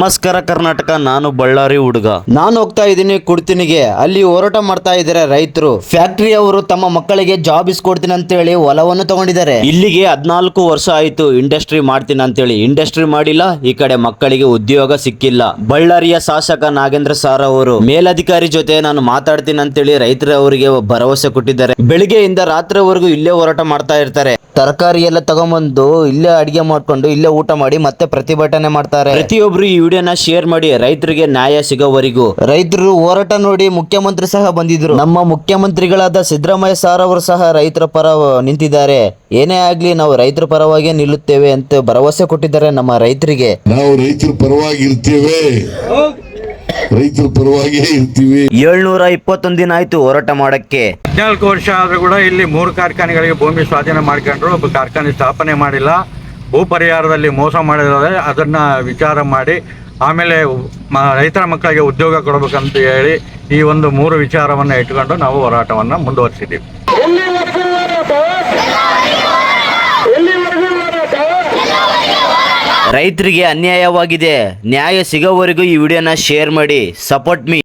ನಮಸ್ಕಾರ ಕರ್ನಾಟಕ ನಾನು ಬಳ್ಳಾರಿ ಹುಡುಗ. ನಾನು ಹೋಗ್ತಾ ಇದ್ದೀನಿ ಕುಡ್ತಿನಿಗೆ. ಅಲ್ಲಿ ಹೋರಾಟ ಮಾಡ್ತಾ ಇದ್ದಾರೆ ರೈತರು. ಫ್ಯಾಕ್ಟರಿ ಅವರು ತಮ್ಮ ಮಕ್ಕಳಿಗೆ ಜಾಬ್ ಇಸ್ಕೊಡ್ತೀನಿ ಅಂತ ಹೇಳಿ ಹೊಲವನ್ನು ತಗೊಂಡಿದ್ದಾರೆ. ಇಲ್ಲಿಗೆ ಹದ್ನಾಲ್ಕು ವರ್ಷ ಆಯ್ತು ಇಂಡಸ್ಟ್ರಿ ಮಾಡ್ತೀನಿ ಅಂತೇಳಿ. ಇಂಡಸ್ಟ್ರಿ ಮಾಡಿಲ್ಲ ಈ ಕಡೆ ಮಕ್ಕಳಿಗೆ ಉದ್ಯೋಗ ಸಿಕ್ಕಿಲ್ಲ. ಬಳ್ಳಾರಿಯ ಶಾಸಕ ನಾಗೇಂದ್ರ ಸಾರ್ ಅವರು ಮೇಲಧಿಕಾರಿ ಜೊತೆ ನಾನು ಮಾತಾಡ್ತೀನಿ ಅಂತೇಳಿ ರೈತರ ಅವರಿಗೆ ಭರವಸೆ ಕೊಟ್ಟಿದ್ದಾರೆ. ಬೆಳಿಗ್ಗೆಯಿಂದ ರಾತ್ರಿವರೆಗೂ ಇಲ್ಲೇ ಹೋರಾಟ ಮಾಡ್ತಾ ಇರ್ತಾರೆ. ತರಕಾರಿ ಎಲ್ಲ ತಗೊಂಬಂದು ಇಲ್ಲೇ ಅಡಿಗೆ ಮಾಡ್ಕೊಂಡು ಇಲ್ಲೇ ಊಟ ಮಾಡಿ ಮತ್ತೆ ಪ್ರತಿಭಟನೆ ಮಾಡ್ತಾರೆ. ಪ್ರತಿಯೊಬ್ರು ಈ ವಿಡಿಯೋನ ಶೇರ್ ಮಾಡಿ ರೈತರಿಗೆ ನ್ಯಾಯ ಸಿಗೋವರೆಗೂ. ರೈತರು ಹೋರಾಟ ನೋಡಿ ಮುಖ್ಯಮಂತ್ರಿ ಸಹ ಬಂದಿದ್ರು. ನಮ್ಮ ಮುಖ್ಯಮಂತ್ರಿಗಳಾದ ಸಿದ್ದರಾಮಯ್ಯ ಸಾರ್ ಅವರು ಸಹ ರೈತರ ಪರ ನಿಂತಿದ್ದಾರೆ. ಏನೇ ಆಗ್ಲಿ ನಾವು ರೈತರ ಪರವಾಗಿ ನಿಲ್ಲುತ್ತೇವೆ ಅಂತ ಭರವಸೆ ಕೊಟ್ಟಿದ್ದಾರೆ ನಮ್ಮ ರೈತರಿಗೆ. ನಾವು ರೈತರ ಪರವಾಗಿ ಇರ್ತೇವೆ ರೈತರ ಪರವಾಗಿಯೇ ಇರ್ತೀವಿ. ಏಳ್ನೂರ ಇಪ್ಪತ್ತೊಂದು ದಿನ ಆಯ್ತು ಹೋರಾಟ ಮಾಡಕ್ಕೆ. ಹದಿನಾಲ್ಕು ವರ್ಷ ಆದ್ರೂ ಕೂಡ ಇಲ್ಲಿ ಮೂರು ಕಾರ್ಖಾನೆಗಳಿಗೆ ಭೂಮಿ ಸ್ವಾಧೀನ ಮಾಡ್ಕೊಂಡ್ರು ಒಬ್ಬ ಕಾರ್ಖಾನೆ ಸ್ಥಾಪನೆ ಮಾಡಿಲ್ಲ. ಭೂ ಪರಿಹಾರದಲ್ಲಿ ಮೋಸ ಮಾಡಿದ್ರೆ ಅದನ್ನ ವಿಚಾರ ಮಾಡಿ ಆಮೇಲೆ ಮ- ರೈತರ ಮಕ್ಕಳಿಗೆ ಉದ್ಯೋಗ ಕೊಡಬೇಕಂತ ಹೇಳಿ ಈ ಒಂದು ಮೂರು ವಿಚಾರವನ್ನು ಇಟ್ಕೊಂಡು ನಾವು ಹೋರಾಟವನ್ನು ಮುಂದುವರಿಸಿದ್ದೀವಿ. ರೈತರಿಗೆ ಅನ್ಯಾಯವಾಗಿದೆ. ನ್ಯಾಯ ಸಿಗೋವರೆಗೂ ಈ ವಿಡಿಯೋನ ಶೇರ್ ಮಾಡಿ. Support me